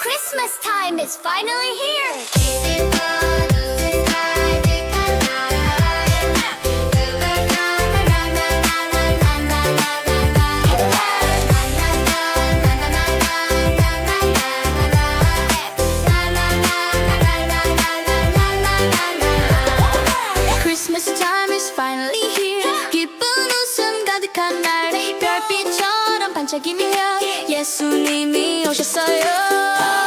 Christmas time is finally here. Christmas time is finally here 기쁜 웃음 가득한 날 별빛처럼 반짝이며 예수님이 오셨어요